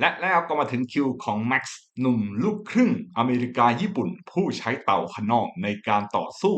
และแล้วก็มาถึงคิวของแม็กซ์หนุ่มลูกครึ่งอเมริกาญี่ปุ่น ผู้ใช้เต่าขนองในการต่อสู้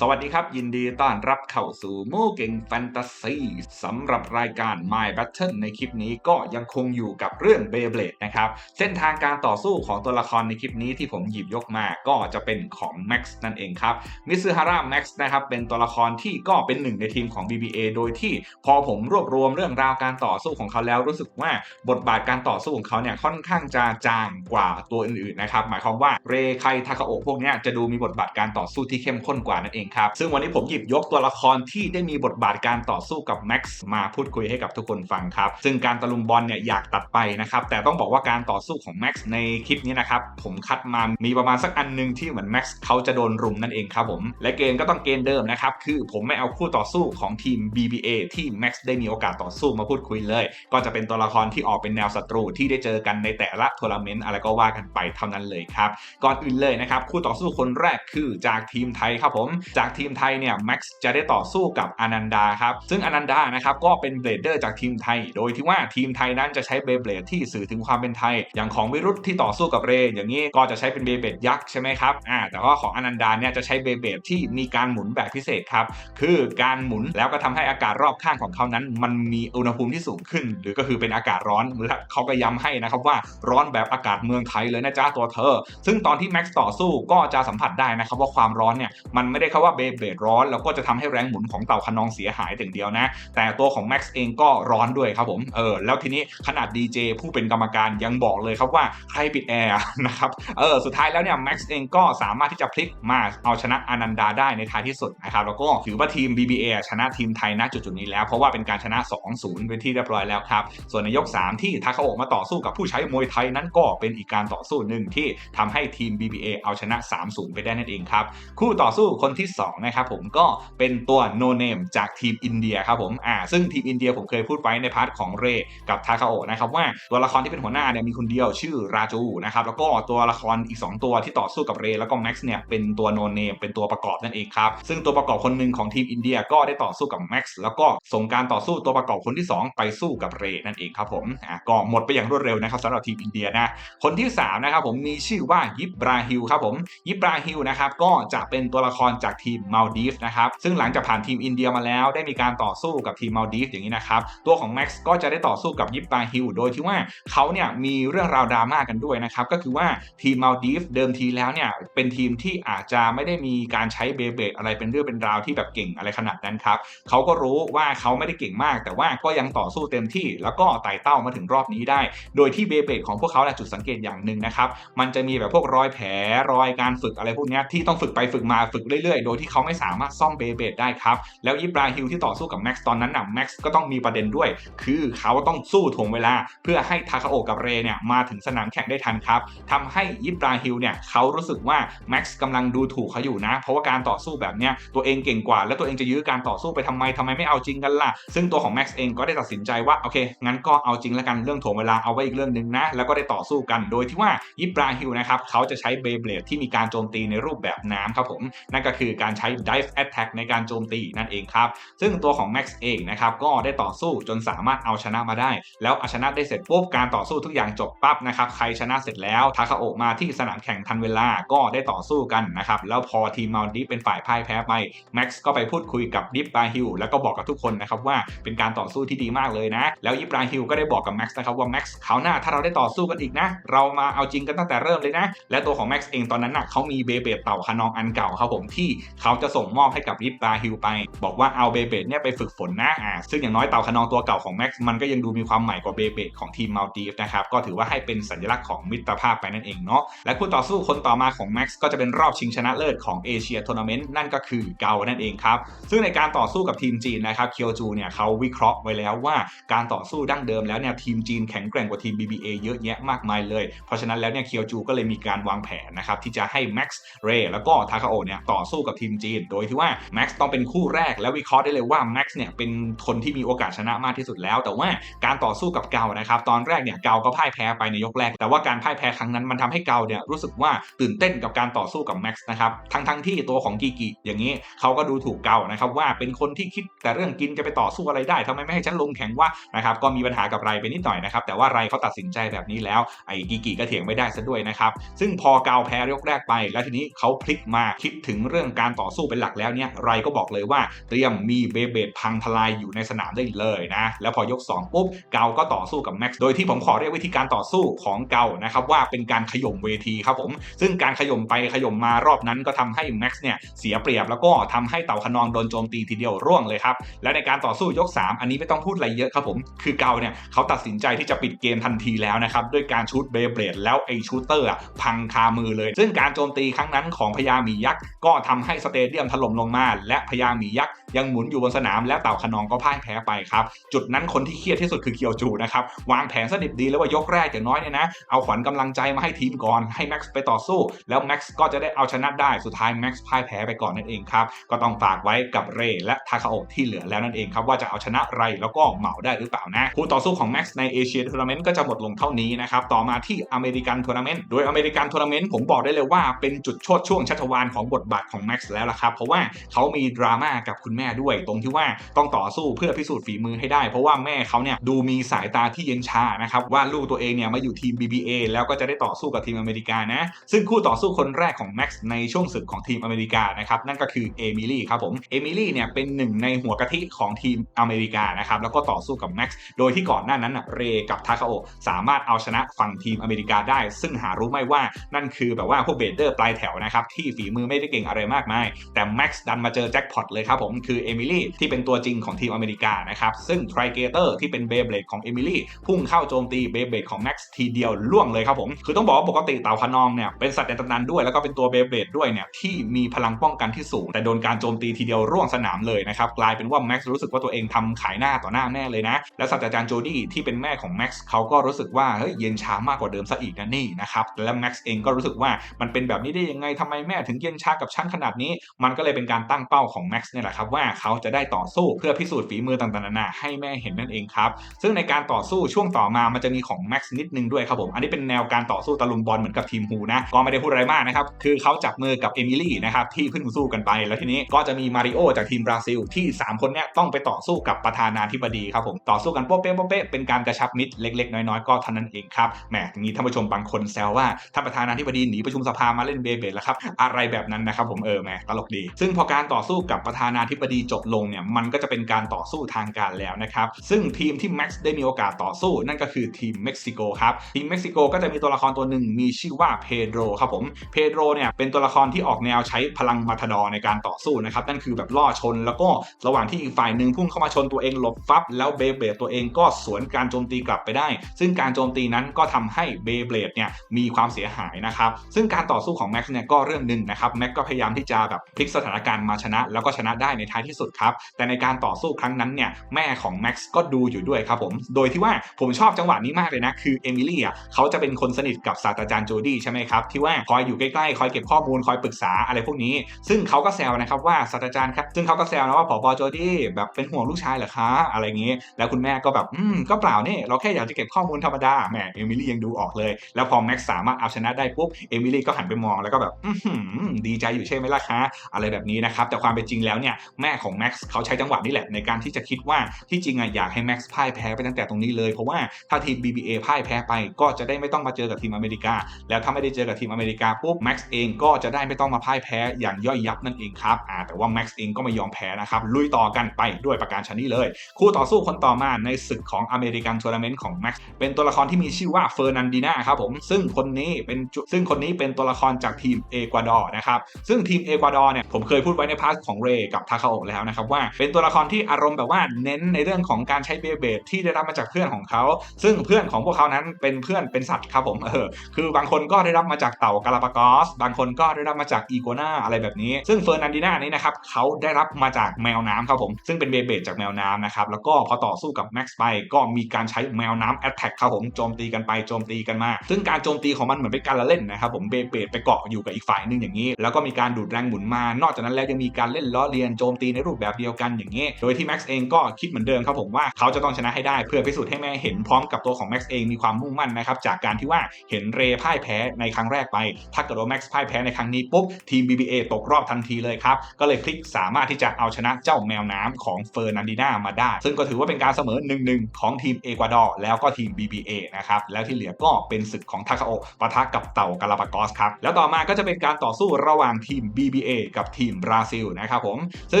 สวัสดีครับ ยินดีต้อนรับเข้าสู่โมเก่งแฟนตาซีสำหรับรายการ My Battle ในคลิปนี้ก็ยังคงอยู่กับเรื่อง Beyblade นะครับ เส้นทางการต่อสู้ของตัวละครในคลิปนี้ที่ผมหยิบยกมาก็จะเป็นของ Max นั่นเองครับมิซึฮาระ Max นะครับเป็นตัวละครที่ก็เป็นหนึ่งในทีมของ BBA โดยที่พอผมรวบรวมเรื่องราวการต่อสู้ของเขาแล้วรู้สึกว่าบทบาทการต่อสู้ของเขาเนี่ยค่อนข้างจะจางกว่าตัวอื่นๆนะครับหมายความว่าเรไคทาคาโอะพวกนี้จะดูมีบทบาทการต่อสู้ที่เข้มข้นกว่านั่นเองครับ ซึ่งวันนี้ผมหยิบยกตัวละครที่ได้มีบทบาทการต่อสู้กับแม็กซ์มาพูดคุยให้กับทุกคนฟังครับ ซึ่งการตะลุมบอลเนี่ยอยากตัดไปนะครับ แต่ต้องบอกว่าการต่อสู้ของแม็กซ์ในคลิปนี้นะครับ ผมคัดมามีประมาณสักอันหนึงที่เหมือนแม็กซ์เขาจะโดนรุมนั่นเองครับผม และเกณฑ์ก็ต้องเกณฑ์เดิมนะครับ คือผมไม่เอาคู่ต่อสู้ของทีม BBA ที่แม็กซ์ได้มีโอกาสต่อสู้มาพูดคุยเลย ก็จะเป็นตัวละครที่ออกเป็นแนวศัตรูที่ได้เจอกันในแต่ละทัวร์นาเมนต์อะไรก็ว่ากันไปเท่านั้นเลยครับ ก่อนอื่นเลยนะครับ คู่ต่อสู้คนแรกคือจากทีมไทยครับผมจากทีมไทยเนี่ยแม็กซ์จะได้ต่อสู้กับอนันดาครับซึ่งอนันดานะครับก็เป็นเบลเดอร์จากทีมไทย โดยที่ว่าทีมไทยนั้นจะใช้เบเบลดที่สื่อถึงความเป็นไทย อย่างของวิรุธที่ต่อสู้กับเรย์อย่างนี้ก็จะใช้เป็นเบเบลดยักษ์ใช่ไหมครับอ่าแต่ว่าของอนันดาเนี่ยจะใช้เบเบลดที่มีการหมุนแบบพิเศษครับคือการหมุนแล้วก็ทำให้อากาศรอบข้างของเขานั้น มันมีอุณหภูมิที่สูงขึ้น หรือก็คือเป็นอากาศร้อนและเขาก็ย้ำให้นะครับว่าร้อนแบบอากาศเมืองไทยเลยนะจ๊ะตัวเธอ ซึ่งตอนที่แม็กซ์ต่อสู้ก็จะสัมผัสได้นะครับว่าความร้อนเนี่ยมันไม่ได้แค่ว่าเบเบดร้อนแล้วก็จะทำให้แรงหมุนของเต่าขนองเสียหายแต่เดียวนะ แต่ตัวของแม็กซ์เองก็ร้อนด้วยครับผมเออแล้วทีนี้ขนาดดีเจผู้เป็นกรรมการยังบอกเลยครับว่าใครปิดแอร์นะครับเออสุดท้ายแล้วเนี่ยแม็กซ์เองก็สามารถที่จะพลิกมาเอาชนะอนันดาได้ในท้ายที่สุดนะครับแล้วก็ถือว่าทีม BBA ชนะทีมไทยณจุดๆนี้แล้ว เพราะว่าเป็นการชนะ 2-0 เป็นที่เรียบร้อยแล้วครับ ส่วนในยก 3 ที่ทาคาโอะมาต่อสู้กับผู้ใช้มวยไทยนั้นก็เป็นอีกการต่อสู้หนึ่งที่ทำให้ทีม BBA เอาชนะ 3-0 ไปได้นั่นเองครับคู่ต่อสู้คนที่2นะครับผมก็เป็นตัวโนเนมจากทีมอินเดียครับผมอ่าซึ่งทีมอินเดียผมเคยพูดไว้ในพาร์ทของเรกับทาคาโอนะครับว่าตัวละครที่เป็นหัวหน้าเนี่ยมีคนเดียวชื่อราจูนะครับแล้วก็ตัวละครอีก 2 ตัวที่ต่อสู้กับเรแล้วก็แม็กซ์เนี่ยเป็นตัวโนเนมเป็นตัวประกอบนั่นเองครับซึ่งตัวประกอบคนหนึ่งของทีมอินเดียก็ได้ต่อสู้กับแม็กซ์แล้วก็ส่งการต่อสู้ตัวประกอบคนที่ 2 ไปสู้กับเรนั่นเองครับผมอ่าก็หมดไปอย่างรวดเร็วนะครับสำหรับทีมอินเดียนะคนที่3นะครับผมมีชื่อว่ายิบราฮิลครับผมยิบราฮิลนะครับก็จะเป็นตัวละครจากทีมมาลดีฟนะครับซึ่งหลังจากผ่านทีมอินเดียมาแล้ว ได้มีการต่อสู้กับทีมมาลดีฟอย่างนี้นะครับตัวของแม็กซ์ก็จะได้ต่อสู้กับยิบราฮิลโดยที่ว่าเขาเนี่ยมีเรื่องราวดราม่ากันด้วยนะครับก็คือว่าทีมมาลดีฟเดิมทีแล้วเนี่ยเป็นทีมที่อาจจะไม่ได้มีการใช้เบเบดอะไรเป็นเรื่องเป็นราวที่แบบเก่งอะไรขนาดนั้นครับเขาก็รู้ว่าเขาไม่ได้เก่งมาก แต่ว่าก็ยังต่อสู้เต็มที่ แล้วก็ไต่เต้ามาถึงรอบนี้ได้ โดยที่เบเบดของพวกเขาแหละจุดสังเกตอย่างหนึ่งนะครับมันจะมีแบบพวกรอยแผลรอยการฝึกอะไรพวกนี้ที่ต้องฝึกไปฝึกมาฝึกเรื่อยๆโดยที่เขาไม่สามารถซ่อมเบเบดได้ครับ แล้วยิบราฮิลที่ต่อสู้กับแม็กซ์ตอนนั้นน่ะแม็กซ์ก็ต้องมีประเด็นด้วย คือเขาต้องสู้ถ่วงเวลา เพื่อให้ทาคาโอกับเรเนี่ยมาถึงสนามแข่งได้ทันครับทำให้ยิบราฮิลเนี่ยเขารู้สึกว่าแม็กซ์กำลังดูถูกเขาอยู่นะ เพราะว่าการต่อสู้แบบเนี้ยตัวเองเก่งกว่า แล้วตัวเองจะยื้อการต่อสู้ไปทำไมทำไมไม่เอาจริงกันล่ะ ซึ่งตัวของแม็กซ์เองก็ได้ตัดสินใจว่าโอเค งั้นก็เอาจริงแล้วกันเรื่องถ่วงเวลาเอาไว้อีกเรื่องหนึ่งนะ แล้วก็ได้ต่อสู้กัน โดยที่ว่ายิบราฮิลนะครับเขาจะใช้เบเบลดที่มีการโจมตีในรูปแบบน้ำครับผมนั่นก็คือการใช้ dive attack ในการโจมตีนั่นเองครับ ซึ่งตัวของแม็กซ์เองนะครับก็ได้ต่อสู้จนสามารถเอาชนะมาได้ แล้วเอาชนะได้เสร็จปุ๊บการต่อสู้ทุกอย่างจบปั๊บนะครับใครชนะเสร็จแล้วทาคาโอะมาที่สนามแข่งทันเวลาก็ได้ต่อสู้กันนะครับแล้วพอทีมมาลดีฟเป็นฝ่ายพ่ายแพ้ไปแม็กซ์ก็ไปพูดคุยกับดิฟบราฮิลแล้วก็บอกกับทุกคนนะครับว่าเป็นการต่อสู้ที่ดีมากเลยนะ แล้วยิบราฮิลก็ได้บอกกับแม็กซ์นะครับว่าแม็กซ์คราวหน้าถ้าเราได้ต่อสู้กันอีกนะ เรามาเอาจริงกันตั้งแต่เริ่มเลยนะ และตัวของแม็กซ์เองตอนนั้นน่ะเขามีเบเบตเต่าคานองอันเก่าครับผมที่เขาจะส่งมอบให้กับยิบราฮิลไป บอกว่าเอาเบเบตเนี่ยไปฝึกฝนนะอ่าซึ่งอย่างน้อยเต่าคนองตัวเก่าของแม็กซ์มันก็ยังดูมีความใหม่กว่าเบเบตของทีมมัลดีฟนะครับก็ถือว่าให้เป็นสัญลักษณ์ของมิตรภาพไปนั่นเองเนาะและคู่ต่อสู้คนต่อมาของแม็กซ์ก็จะเป็นรอบชิงชนะเลิศของเอเชียทัวร์นาเมนต์นั่นก็คือเกานั่นเองครับซึ่งในการต่อสู้กับทีมจีนนะครับเคียวจูเนี่ยเขาวิเคราะห์ไว้แล้วว่าการต่อสู้ดั้งเดิมแล้วเนี่ยทีมจีนแข็งแกร่งกว่าทีม BBA เยอะแยะมากมายเลย เพราะฉะนั้นแล้วเนี่ยเคียวจูก็เลยมีการวางแผนนะครับที่จะให้แม็กซ์เรย์แล้วก็ทาคาโอะเนี่ยต่อสู้กับกับทีมจีน โดยที่ว่าแม็กซ์ต้องเป็นคู่แรกและวิเคราะห์ได้เลยว่าแม็กซ์เนี่ยเป็นคนที่มีโอกาสชนะมากที่สุดแล้ว แต่ว่าการต่อสู้กับเกานะครับตอนแรกเนี่ยเกาก็พ่ายแพ้ไปในยกแรก แต่ว่าการพ่ายแพ้ครั้งนั้นมันทำให้เกาเนี่ยรู้สึกว่าตื่นเต้นกับการต่อสู้กับแม็กซ์นะครับทั้งทั้งที่ตัวของกีกิอย่างนี้เขาก็ดูถูกเกานะครับว่าเป็นคนที่คิดแต่เรื่องกินจะไปต่อสู้อะไรได้ทำไมไม่ให้ฉันลงแข่งว่านะครับก็มีปัญหากับไรไปนิดหน่อยนะครับแต่ว่าไรเขาตัดสินใจแบบนี้แล้วไอ้กีกิก็เถียงไม่ได้ซะด้วยนะครับซึ่งพอเกาแพ้ยกแรกไป แล้วทีนี้เขาพลิกมาคิดถึงเรื่องการการต่อสู้เป็นหลักแล้วเนี่ยไรก็บอกเลยว่าเตรียมมีเบเบดพังทลายอยู่ในสนามได้เลยนะแล้วพอยก 2 ปุ๊บเกาก็ต่อสู้กับแม็กซ์โดยที่ผมขอเรียกวิธีการต่อสู้ของเกานะครับว่าเป็นการขย่มเวทีครับผมซึ่งการขย่มไปขย่มมารอบนั้นก็ทำให้แม็กซ์เนี่ยเสียเปรียบแล้วก็ทำให้เต่าขนองโดนโจมตีทีเดียวร่วงเลยครับและในการต่อสู้ยก 3 อันนี้ไม่ต้องพูดอะไรเยอะครับผมคือเกาเนี่ยเขาตัดสินใจที่จะปิดเกมทันทีแล้วนะครับด้วยการชูตเบเบดแล้วไอชูเตอร์พังคามือเลย ซึ่งการโจมตีครั้งนั้นของพญามียักษ์ก็ทำให้สเตเดียมถล่มลงมา และพญาหมียักษ์ยังหมุนอยู่บนสนาม และเต่าขนองก็พ่ายแพ้ไปครับจุดนั้นคนที่เครียดที่สุดคือเคียวจูนะครับวางแผนสดิบดีแล้วว่ายกแรกอย่างน้อยเนี่ยนะเอาขวัญกำลังใจมาให้ทีมก่อนให้แม็กซ์ไปต่อสู้ แล้วแม็กซ์ก็จะได้เอาชนะได้สุดท้ายแม็กซ์พ่ายแพ้ไปก่อนนั่นเองครับก็ต้องฝากไว้กับเรและทาคาโอะที่เหลือแล้วนั่นเองครับว่าจะเอาชนะไรแล้วก็เหมาได้หรือเปล่านะคู่ต่อสู้ของแม็กซ์ในเอเชียทัวร์นาเมนต์ก็จะหมดลงเท่านี้นะครับต่อมาที่อเมริกันทัวร์นาเมนต์โดยอเมริกันทัวร์นาเมนต์ผมบอกได้เลยว่าเป็นจุดโชดช่วงชัชวานของบทบาทของแม็กซ์แล้วล่ะครับ เพราะว่าเขามีดราม่ากับคุณแม่ด้วย ตรงที่ว่าต้องต่อสู้เพื่อพิสูจน์ฝีมือให้ได้ เพราะว่าแม่เขาเนี่ยดูมีสายตาที่เย็นชานะครับว่าลูกตัวเองเนี่ยมาอยู่ทีม BBA แล้วก็จะได้ต่อสู้กับทีมอเมริกานะ ซึ่งคู่ต่อสู้คนแรกของแม็กซ์ในช่วงศึกของทีมอเมริกานะครับนั่นก็คือเอมิลี่ครับผมเอมิลี่เนี่ยเป็นหนึ่งในหัวกะทิของทีมอเมริกานะครับแล้วก็ต่อสู้กับแม็กซ์โดยที่ก่อนหน้านั้นนะเรกับทาคาโอสามารถเอาชนะฝั่งทีมอเมริกาได้ ซึ่งหารู้ไหมว่านั่นคือแบบว่าพวกเบเดอร์ปลายแถวนะครับที่ฝีมือไม่ได้เก่งอะไรมากมาย แต่แม็กซ์ดันมาเจอแจ็คพอตเลยครับผม คือเอมิลี่ที่เป็นตัวจริงของทีมอเมริกานะครับ ซึ่งทริเกเตอร์ที่เป็นเบเบลดของเอมิลี่พุ่งเข้าโจมตีเบเบลดของแม็กซ์ทีเดียวล่วงเลยครับผม คือต้องบอกว่าปกติเต่าขนองเนี่ยเป็นสัตว์ในตำนานด้วยแล้วก็เป็นตัวเบเบลดด้วยเนี่ยที่มีพลังป้องกันที่สูง แต่โดนการโจมตีทีเดียวร่วงสนามเลยนะครับกลายเป็นว่าแม็กซ์รู้สึกว่าตัวเองทำขายหน้าต่อหน้าแม่เลยนะและศาสตราจารย์โจดี้ที่เป็นแม่ของแม็กซ์เขาก็รู้สึกว่าเฮ้ยเย็นชามากกว่าเดิมซะอีกนะนี่นะครับและแม็กซ์เองก็รู้สึกว่ามันเป็นแบบนี้ได้ยังไงทำไมแม่ถึงเย็นชากับฉันขนาดนี้มันก็เลยเป็นการตั้งเป้าของแม็กซ์เนี่ยแหละครับว่าเขาจะได้ต่อสู้เพื่อพิสูจน์ฝีมือต่างๆนานาให้แม่เห็นนั่นเองครับซึ่งในการต่อสู้ช่วงต่อมามันจะมีของแม็กซ์นิดนึงด้วยครับผมอันนี้เป็นแนวการต่อสู้ตะลุมบอลเหมือนกับทีมฮูนะก็ไม่ได้พูดอะไรมากนะครับคือเขาจับมือกับเอมิลี่นะครับที่เพิ่งสู้กันไปแล้วทีนี้ก็จะมีมาริโอจากทีมบราซิลที่ 3 คนเนี้ยต้องไปต่อสู้กับประธานาธิบดีครับผมต่อสู้กันโป๊ะเป๊ะโป๊ะเป๊ะเป็นการกระชับมิตรเล็กๆ น้อยๆก็เท่านั้นเองครับแหมทีนี้ท่านผู้ชมบางคนแซวว่าถ้าประธานาธิบดีหนีประชุมสภามาเล่นเบเบดแล้วครับอะไรแบบนั้นนะครับผมเออแหมตลกดี ซึ่งพอการต่อสู้กับประธานาธิบดีจบลงเนี่ยมันก็จะเป็นการต่อสู้ทางการแล้วนะครับ ซึ่งทีมที่แม็กซ์ได้มีโอกาสต่อสู้นั่นก็คือทีมเม็กซิโกครับ ทีมเม็กซิโกก็จะมีตัวละครตัวหนึ่งมีชื่อว่าเพโดรครับผมเพโดรเนี่ยเป็นตัวละครที่ออกแนวใช้พลังมาทดอในการต่อสู้นะครับนั่นคือแบบล่อชนแล้วก็ระหว่างที่อีกฝ่ายหนึ่งพุ่งเข้ามาชนตัวเองหลบฟับแล้วเบเบดตัวเองก็สวนการโจมตีกลับไปได้ ซึ่งการโจมตีนั้นก็ทำให้เบเบดเนี่ยมีความเสียหายนะครับซึ่งการต่อสู้ของแม็กซ์เนี่ยก็เรื่องหนึ่งนะครับแม็กก็พยายามที่จะแบบพลิกสถานการณ์มาชนะ แล้วก็ชนะได้ในท้ายที่สุดครับ แต่ในการต่อสู้ครั้งนั้นเนี่ยแม่ของแม็กซ์ก็ดูอยู่ด้วยครับผม โดยที่ว่าผมชอบจังหวะนี้มากเลยนะ คือเอมิลี่อะเขาจะเป็นคนสนิทกับศาสตราจารย์โจดี้ใช่ไหมครับ ที่ว่าคอยอยู่ใกล้ๆ คอยเก็บข้อมูลคอยปรึกษาอะไรพวกนี้ ซึ่งเขาก็แซวนะครับว่าศาสตราจารย์ครับซึ่งเขาก็แซวนะว่าผบโจดี้แบบเป็นห่วงลูกชายเหรอคะอะไรอย่างนี้ แล้วคุณแม่ก็แบบอืมก็เปล่าเนี่ยเราแค่อยากจะเก็บข้อมูลธรรมดาแหมเอมิลี่ยังดูออกเลย แล้วพอแม็กซ์สามารถเอาชนะได้ปุ๊บเอมิลี่ก็หันไปมองแล้วก็แบบอือหือดีใจอยู่ใช่ไหมล่ะคะอะไรแบบนี้นะครับแต่ความเป็นจริงแล้วเนี่ยแม่ของแม็กซ์เขาใช้จังหวะนี้แหละในการที่จะคิดว่าที่จริงอะอยากให้แม็กซ์พ่ายแพ้ไปตั้งแต่ตรงนี้เลยเพราะว่าถ้าทีม BBA พ่ายแพ้ไปก็จะได้ไม่ต้องมาเจอกับทีมอเมริกา แล้วถ้าไม่ได้เจอกับทีมอเมริกาปุ๊บแม็กซ์เองก็จะได้ไม่ต้องมาพ่ายแพ้อย่างย่อยยับนั่นเองครับอ่าแต่ว่าแม็กซ์เองก็ไม่ยอมแพ้นะครับลุยต่อกันไปด้วยประการชนี้เลย คู่ต่อสู้คนต่อมาในศึกของอเมริกันทัวร์นาเมนต์ของแม็กซ์เป็นตัวละครที่มีชื่อว่าเฟอร์นันดีนาครับผมซึ่งคนนี้เป็นซึ่งคนนี้เป็นตัวละครจากทีมเอกวาดอร์นะครับซึ่งทีมเอกวาดอร์เนี่ยผมเคยพูดไว้ในพาร์ทของเรกับทาคาโอแล้วนะครับว่าเป็นตัวละครที่อารมณ์แบบว่าเน้นในเรื่องของการใช้เบเบดที่ได้รับมาจากเพื่อนของเขา ซึ่งเพื่อนของพวกเขานั้นเป็นเพื่อนเป็นสัตว์ครับผมเออคือบางคนก็ได้รับมาจากเต่ากาลาปากอส บางคนก็ได้รับมาจากอีโกนาอะไรแบบนี้ ซึ่งเฟอร์นันดิน่านี่นะครับเขาได้รับมาจากแมวน้ำครับผม ซึ่งเป็นเบเบดจากแมวน้ำนะครับแล้วก็พอต่อสู้กับแม็กซ์ไปก็มีการใช้แมวน้ำแอตแทกครับผมโจมตีกันไปโจมตีกันมา ซึ่งการโจมตีของมันเหมือนเป็นการละเล่นนะครับผมเบเบดไปเกาะอยู่กับอีกฝ่ายนึงอย่างนี้ แล้วก็มีการดูดแรงหมุนมา นอกจากนั้นแล้วยังมีการเล่นล้อเลียนโจมตีในรูปแบบเดียวกันอย่างนี้ โดยที่แม็กซ์เองก็คิดเหมือนเดิมครับผมว่าเขาจะต้องชนะให้ได้เพื่อพิสูจน์ให้แม่เห็นพร้อมกับตัวของแม็กซ์เองมีความมุ่งมั่นนะครับจากการที่ว่าเห็นเรพ่ายแพ้ในครั้งแรกไป ถ้าเกิดว่าแม็กซ์พ่ายแพ้ในครั้งนี้ปุ๊บทีม BBA ตกรอบทันทีเลยครับก็เลยพลิกสามารถที่จะเอาชนะเจ้าแมวน้ำของเฟอร์นันดิน่ามาได้ ซึ่งก็ถือว่าเป็นการเสมอ1-1ของทีมเอกวาดอร์แล้วก็ทีม BBA นะครับแล้วที่เหลือก็เป็นศึกของทาคาโอปะทะกับเต่ากาลาปากอสครับแล้วต่อมาก็จะเป็นการต่อสู้ระหว่างทีม BBA กับทีมบราซิลนะครับผม ซึ่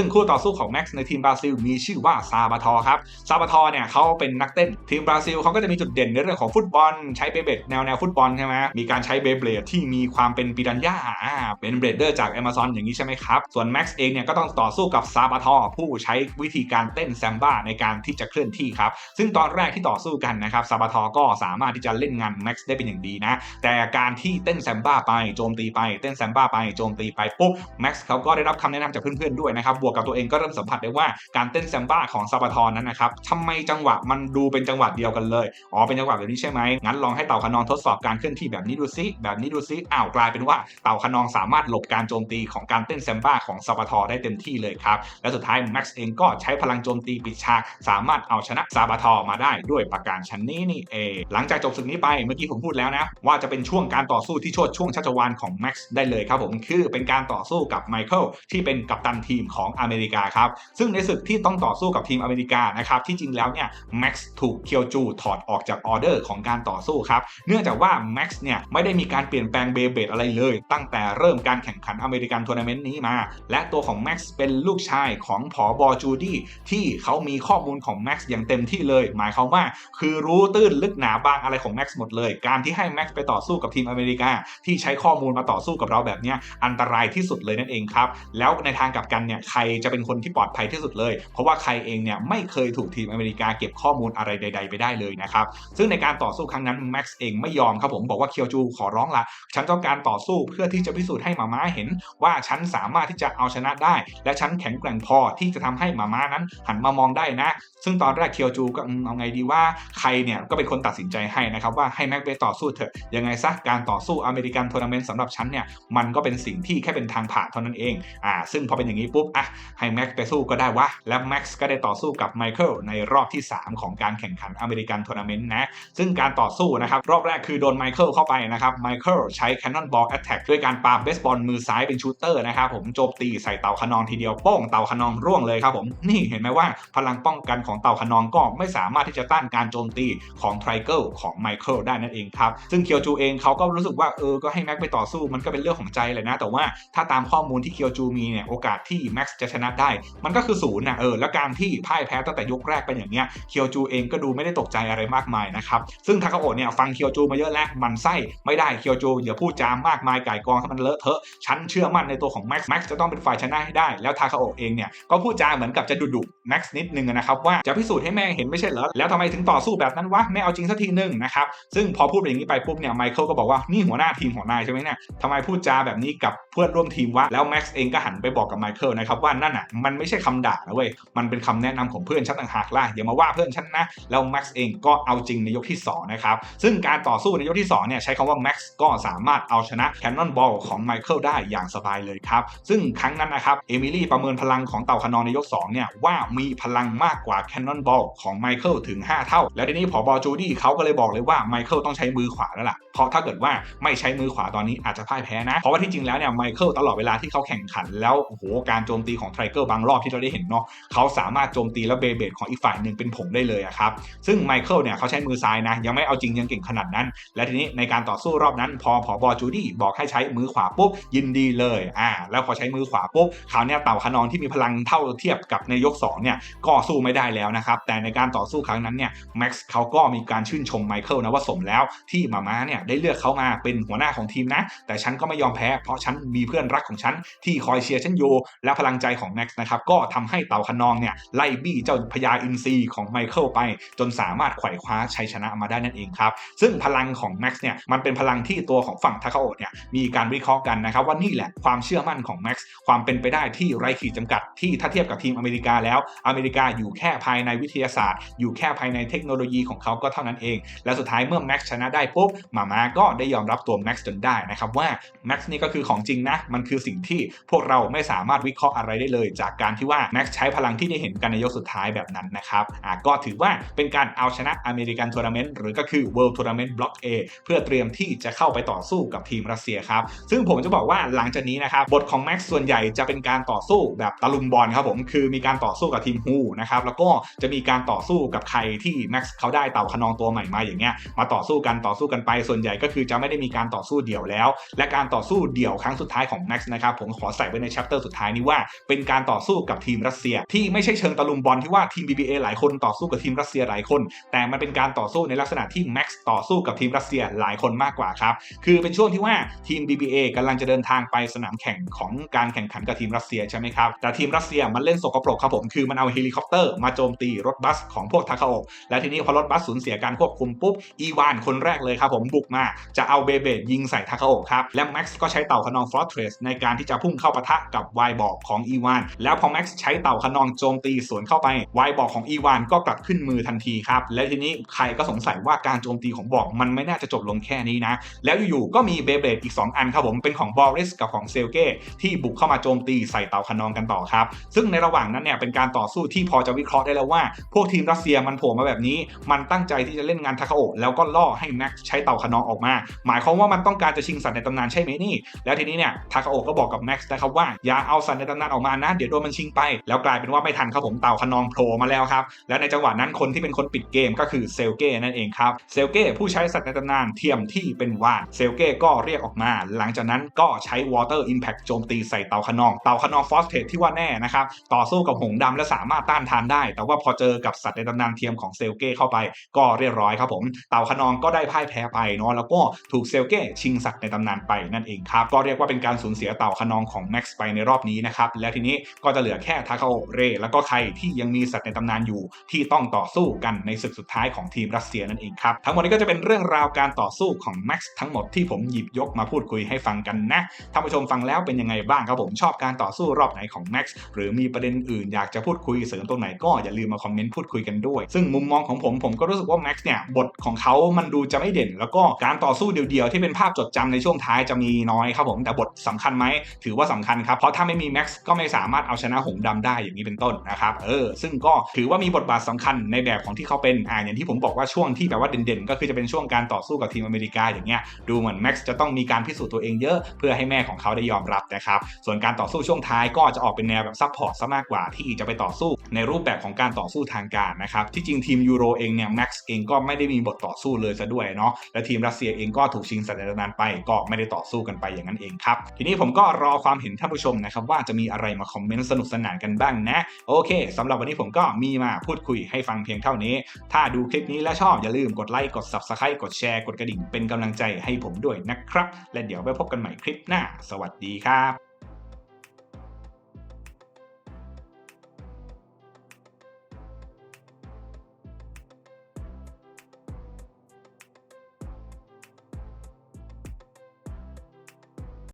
งคู่ต่อสู้ของแม็กซ์ในทีมบราซิล มีชื่อว่าซาบาทอครับ ซาบาทอเนี่ยเขาเป็นนักเต้นทีมบราซิลเขาก็จะมีจุดเด่นในเรื่องของฟุตบอล ใช้เบเบดแนวแนวฟุตบอลใช่ไหมมีการใช้เบเบดที่มีความเป็นปิรันย่าอ่าเป็นเบรดเดอร์จาก Amazon อย่างนี้ใช่ไหมครับ ส่วนแม็กซ์เองเนี่ยก็ต้องต่อสู้กับซาบาทอผู้ใช้วิธีการเต้นแซมบ้าในการที่จะเคลื่อนที่ครับ ซึ่งตอนแรกที่ต่อสู้กันนะครับซาบาทอก็สามารถที่จะเล่นงานแม็กซ์ได้เป็นอย่างดีนะ แต่การที่เต้นแซมบ้าไปโจมตีไปเต้นแซมบ้าไปโจมตีไปปุ๊บแม็กซ์เขาก็ได้รับคำแนะนำจากเพื่อนๆด้วยนะครับบวกกับตัวเองก็เริ่มสัมผัสได้ว่าการเต้นแซมบ้าของซาบาทอนนั้นนะครับทำไมจังหวะมันดูเป็นจังหวะเดียวกันเลยอ๋อเป็นจังหวะแบบนี้ใช่ไหมงั้นลองให้เต่าขนองทดสอบการเคลื่อนที่แบบนี้ดูซิแบบนี้ดูซิอ้าวกลายเป็นว่าเต่าขนองสามารถหลบการโจมตีของการเต้นแซมบ้าของซาบาทอได้เต็มที่เลยครับและสุดท้ายแม็กซ์เองก็ใช้พลังโจมตีปิดฉากสามารถเอาชนะซาบาทอมาได้ด้วยประการชั้นนี้นี่เองหลังจากจบศึกนี้ไปเมื่อกี้ผมพูดแล้วนะว่าจะเป็นช่วงการต่อสู้ที่โชดช่วงชัชวานของแม็กซ์ได้เลยครับผมคือเป็นการต่อสู้กับไมเคิลที่เป็นกัปตันทีมของอเมริกาครับ ซึ่งในศึกที่ต้องต่อสู้กับทีมอเมริกานะครับที่จริงแล้วเนี่ยแม็กซ์ถูกเคียวจูถอดออกจากออเดอร์ของการต่อสู้ครับ เนื่องจากว่าแม็กซ์เนี่ยไม่ได้มีการเปลี่ยนแปลงเบเบดอะไรเลย ตั้งแต่เริ่มการแข่งขันอเมริกันทัวร์นาเมนต์นี้มา และตัวของแม็กซ์เป็นลูกชายของผอบอจูดี้ที่เขามีข้อมูลของแม็กซ์อย่างเต็มที่เลย หมายความว่าคือรู้ตื้นลึกหนาบางอะไรของแม็กซ์หมดเลย การที่ให้แม็กซ์ไปต่อสู้กับทีมอเมริกาที่ใช้ข้อมูลมาต่อสู้กับเราแบบนี้อันตรายที่สุดเลยนั่นเองครับ แล้วในทางกลับกันเนี่ยใครจะเป็นคนที่ปลอดภัยที่สุดเลย เพราะว่าใครเองเนี่ยไม่เคยถูกทีมอเมริกาเก็บข้อมูลอะไรใด ๆ ไปได้เลยนะครับซึ่งในการต่อสู้ครั้งนั้นแม็กซ์เองไม่ยอมครับผมบอกว่าเคียวจูขอร้องละฉันต้องการต่อสู้เพื่อที่จะพิสูจน์ให้หมาม้าเห็น ว่าฉันสามารถที่จะเอาชนะได้ และฉันแข็งแกร่งพอที่จะทำให้หมาม้านั้นหันมามองได้นะ ซึ่งตอนแรกเคียวจูก็เอาไงดีว่าใครเนี่ยก็เป็นคนตัดสินใจให้นะครับว่าให้แม็กไปต่อสู้เถอะยังไงซะการต่อสู้อเมริกันทัวร์นาเมนต์สำหรับฉันเนี่ยมันก็เป็นสิ่งที่แค่เป็นทางผ่านเท่านั้นเองอ่าซึ่งพอเป็นอย่างนี้ปุ๊บอะให้แม็กไปสู้ก็ได้วะ และแม็กซ์ก็ได้ต่อสู้กับไมเคิลในรอบที่ 3 ของการแข่งขันอเมริกันทัวร์นาเมนต์นะ ซึ่งการต่อสู้นะครับ รอบแรกคือโดนไมเคิลเข้าไปนะครับไมเคิลใช้แคนนอนบอลแอตแทกด้วยการปาเบสบอลมือซ้ายเป็นชูเตอร์นะครับผมโจมตีใส่เต่าขนองทีเดียวโป้งเต่าขนองร่วงเลยครับผมนี่เห็นไหมว่าพลังป้องกันของเต่าขนองก็ไม่สามารถที่จะต้านการโจมตีของไทรเกิลของไมเคิลได้นั่นเองครับซึ่งเคียวจูเองเขาก็รู้สึกว่าเออก็ให้แม็กไปต่อสู้มันก็เป็นเรื่องของใจเลยนะ แต่ว่าถ้าตามข้อมูลที่เคียวจูมีเนี่ยโอกาสที่แม็กซ์จะชนะได้ มันก็คือศูนย์นะเออแล้วการที่พ่ายแพ้ตั้งแต่ยกแรกเป็นอย่างเนี้ยเคียวจูเองก็ดูไม่ได้ตกใจอะไรมากมายนะครับซึ่งทาคาโอะเนี่ยฟังเคียวจูมาเยอะแล้วมันไส้ไม่ได้เคียวจูอย่าพูดจามมากมายไก่กองให้มันเลอะเทอะฉันเชื่อมั่นในตัวของแม็กซ์แม็กซ์จะต้องเป็นฝ่ายชนะให้ได้แล้วทาคาโอะเองเนี่ยก็พูดจาเหมือนกับจะดุดุแม็กซ์นิดนึงนะครับว่าจะพิสูจน์ให้แม่เห็นไม่ใช่เหรอแล้วทำไมถึงต่อสู้แบบนั้นวะไม่เอาจริงสักทีนึงนะครับซึ่งพอพูดแบบนี้ไปปุ๊บเนี่ยไมเคิลก็บอกว่านี่หัวหน้าทีมของนายใช่ไหมเนี่ยทำไมพูดจาแบบนี้กับเพื่อนร่วมทีมวะ แล้วแม็กซ์เองก็หันไปบอกกับไมเคิลนะครับว่านั่นอะมันไม่ใช่คำด่านะเว้ย มันเป็นคำแนะนำของเพื่อนฉันต่างหากล่ะอย่ามาว่าเพื่อนฉันนะ แล้วแม็กซ์เองก็เอาจริงในยกที่สองนะครับซึ่งการต่อสู้ในยกที่สองเนี่ยใช้คำว่าแม็กซ์ก็สามารถเอาชนะแคนนอนบอลของไมเคิลได้อย่างสบายเลยครับซึ่งครั้งนั้นนะครับเอมิลี่ประเมินพลังของเต่าขนองในยกสองเนี่ยว่ามีพลังมากกว่าแคนนอนบอลของไมเคิลถึง 5 เท่า แล้วทีนี้ผอบอจูดี้เขาก็เลยบอกเลยว่าไมเคิลต้องใช้มือขวาแล้วล่ะเพราะถ้าเกิดว่าไม่ใช้มือขวาตอนนี้อาจจะพ่ายแพ้นะเพราะว่าที่จริงแล้วเนี่ยไมเคิลตลอดเวลาที่เขาแข่งขัน แล้วโอ้โหการโจมตีของไทรเกอร์บางรอบที่เราได้เห็นเนาะเขาสามารถโจมตีแล้วเบเบดของอีกฝ่ายหนึ่งเป็นผงได้เลยอะครับซึ่งไมเคิลเนี่ยเขาใช้มือซ้ายนะ ยังไม่เอาจริงยังเก่งขนาดนั้น และทีนี้ในการต่อสู้รอบนั้น พอผอบอจูดี้บอกให้ใช้มือขวาปุ๊บยินดีเลยอ่าแล้วพอใช้มือขวาปุ๊บคราวเนี้ยเต่าขนองที่มีพลังเท่าเทียบกับในยก2เนี่ยก็สู้ไม่ได้แล้วนะครับแต่ในการต่อสู้ครั้งนั้นเนี่ยแม็กซ์เขาก็มีการชื่นชมไมเคิลนะว่าสมแล้วที่มาม่าเนี่ยได้เลือกเขามาเป็นหัวหน้าของทีมนะ แต่ฉันก็ไม่ยอมแพ้เพราะฉันมีเพื่อนรักของฉันที่คอยเชียร์ฉันอยู่และพลังใจของแม็กซ์นะครับก็ทำให้เต่าขนองเนี่ยไล่บี้เจ้าพญาอินทรีของไมเคิลไป จนสามารถไขว่คว้าชัยชนะมาได้นั่นเองครับซึ่งพลังของแม็กซ์เนี่ยมันเป็นพลังที่ตัวของฝั่งทาคาโอะเนี่ยมีการวิเคราะห์กันนะครับว่านี่แหละความเชื่อมั่นของแม็กซ์ความเป็นไปได้ที่ไร้ขีดจำกัดที่ถ้าเทียบกับทีมอเมริกาแล้ว อเมริกาอยู่แค่ภายในวิทยาศาสตร์ อยู่แค่ภายในเทคโนโลยีของเขาก็เท่านั้นเอง และสุดท้ายเมื่อแม็กซ์ชนะได้ปุ๊บมามาก็ได้ยอมรับตัวแม็กซ์จนได้นะครับว่าแม็กซ์นี่ก็คือของจริงนะมันคือสิ่งที่พวกเราไม่สามารถวิเคราะห์อะไรได้เลย จากการที่ว่าแม็กซ์ใช้พลังที่ได้เห็นกันในยกสุดท้ายแบบนั้นนะครับอะก็ถือว่าเป็นการเอาชนะอเมริกันทัวร์นาเมนต์หรือก็คือ World Tournament Block A เพื่อเตรียมที่จะเข้าไปต่อสู้กับทีมรัสเซียครับ ซึ่งผมจะบอกว่าหลังจากนี้นะครับบทของแม็กซ์ส่วนใหญ่จะเป็นการต่อสู้แบบตะลุมบอลครับผมคือมีการต่อสู้กับทีมฮูนะครับแล้วก็จะมีการต่อสู้กับใครที่แม็กซ์เขาได้เต่าขนองตัวใหม่มาอย่างเงี้ยมาต่อสู้กันต่อสู้กันไปส่วนใหญ่ก็คือจะไม่ได้มีการต่อสู้เดี่ยวแล้ว และการต่อสู้เดี่ยวครั้งสุดท้ายของแม็กนะครับผมขอใส่ไว้ในแชปเตอร์สุดท้ายนี้ว่าเป็นการต่อสู้กับทีมรัสเซีย ที่ไม่ใช่เชิงตะลุมบอลที่ว่าทีม BBA หลายคนต่อสู้กับทีมรัสเซียหลายคน แต่มันเป็นการต่อสู้ในลักษณะที่แม็กซ์ต่อสู้กับทีมรัสเซียหลายคนมากกว่าครับคือเป็นช่วงที่ว่าทีม BBA กำลังจะเดินทางไปสนามแข่งของการแข่งขันกับทีมรัสเซียใช่ไหมครับแต่ทีมรัสเซียมันเล่นสกปรกครับผมคือมันเอาเฮลิคอปเตอร์มาโจมตีรถบัสของพวกทาคาโอและทีนี้พอรถบัสสูญเสียการควบคุมปุ๊บอีวานคนแรกเลยครับผมบุกมาจะเอาเบเบดยิงใส่ทาคาโอครับและแม็กซ์ก็ใช้เต่าขนองฟลอสเทรสในการที่จะพุ่งเข้าปะทะกับไวบอกของอีวาน แล้วพอแม็กซ์ใช้เต่าขนองโจมตีสวนเข้าไปไวบอกของอีวานก็กลับขึ้นมือทันทีครับ และทีนี้ใครก็สงสัยว่าการโจมตีของบอกมันไม่น่าจะจบลงแค่นี้นะ แล้วอยู่ๆก็มีเบเบดอีก 2 อันครับผมเป็นของบอริสกับของเซลเก้ที่บุกเข้ามาโจมตีใส่เต่าขนองกันต่อครับ ซึ่งในระหว่างนั้นเนี่ยเป็นการต่อสู้ที่พอจะวิเคราะห์ได้แล้วว่า พวกทีมรัสเซียมันโผล่มาแบบนี้ มันตั้งใจที่จะเล่นงานทาคาโอะแล้วก็ล่อให้แม็กซ์ใช้เต่าขนองออกมา หมายความว่ามันต้องการจะชิงสัตว์ในตำนานใช่ไหมนี่ แล้วทีนี้เนี่ยทาคาโอะก็บอกกับแม็กซ์นะครับว่าอย่าเอาสัตว์ในตำนานออกมานะ เดี๋ยวโดนมันชิงไป แล้วกลายเป็นว่าไม่ทันครับผมเต่าขนองโผล่มาแล้วครับแล้วในจังหวะนั้นคนที่เป็นคนปิดเกมก็คือเซลเก้นั่นเองครับเซลเก้ผู้ใช้สัตว์ในตำนานเทียมที่เป็นวานเซลเก้ก็เรียกออกมา หลังจากนั้นก็ใช้ Water Impact โจมตีใส่เต่าขนอง เต่าขนองฟอสเทตที่ว่าแน่นะครับต่อสู้กับหงส์ดำและสามารถต้านทานได้ แต่ว่าพอเจอกับสัตว์ในตำนานเทียมของเซลเก้เข้าไป ก็เรียบร้อยครับผมเต่าขนองก็ได้พ่ายแพ้ไปเนาะแล้วก็ถูกเซลเก้ชิงสัตว์ในตำนานไปนั่นเองครับก็เรียกว่าเป็นการสูญเสียเต่าขนองของแม็กซ์ไปในรอบนี้นะครับ และทีนี้ก็จะเหลือแค่ทาคาโอเร แล้วก็ใครที่ยังมีสัตว์ในตำนานอยู่ ที่ต้องต่อสู้กันในศึกสุดท้ายของทีมรัสเซียนั่นเองครับ ทั้งหมดนี้ก็จะเป็นเรื่องราวการต่อสู้ของแม็กซ์ทั้งหมดที่ผมหยิบยกมาพูดคุยให้ฟังกันนะท่านผู้ชมฟังแล้วเป็นยังไงบ้างครับผมชอบการต่อสู้รอบไหนของแม็กซ์หรือมีประเด็นอื่นอยากจะพูดคุยเสริมตรงไหนก็อย่าลืมมาคอมเมนต์พูดคุยกันด้วย ซึ่งมุมมองของผมผมก็รู้สึกว่าแม็กซ์เนี่ยบทของเขามันดูจะไม่เด่น แล้วก็การต่อสู้เดียวๆที่เป็นภาพจดจำในช่วงท้ายจะมีน้อยครับผมแต่บทสำคัญไหมถือว่าสำคัญครับ เพราะถ้าไม่มีแม็กซ์ก็ไม่สามารถเอาชนะหงส์ดได้อย่างนี้เป็นต้นนะครับเออซึ่งก็ถือว่ามีบทบาทสำคัญในแบบของที่เขาเป็นอ่าอย่างที่ผมบอกว่าช่วงที่แบบว่าเด่นๆ ก็คือจะเป็นช่วงการต่อสู้กับทีมอเมริกาอย่างเงี้ยดูเหมือนแม็กซ์จะต้องมีการพิสูจน์ตัวเองเยอะ เพื่อให้แม่ของเขาได้ยอมรับนะครับส่วนการต่อสู้ช่วงท้ายก็จะออกเป็นแนวแบบซับพอร์ตซะมากกว่าที่จะไปต่อสู้ในรูปแบบของการต่อสู้ทางการนะครับที่จริงทีมยูโรเองเนี่ยแม็กซ์เองก็ไม่ได้มีบทต่อสู้เลยซะด้วยเนาะและทีมรัสเซียเองก็ถูกชิงสัญญาณไปก็ไม่ได้ต่อสู้กันไปอย่างนั้นเองครับทีนี้ผมก็รอความเห็นท่านผู้ชมนะครับว่าจะมีอะไรมาคอมเมนต์สนุกสนานกันบ้างนะ โอเคสำหรับวันนี้ผมก็มีมาพูดคุยให้ฟังเพียงเท่านี้ ถ้าดูคลิปนี้แล้วชอบอย่าลืมกดไลค์กด subscribe กดแชร์กดกระดิ่งเป็นกำลังใจให้ผมด้วยนะครับ และเดี๋ยวไปพบกันใหม่คลิปหน้า สวัสดีครับ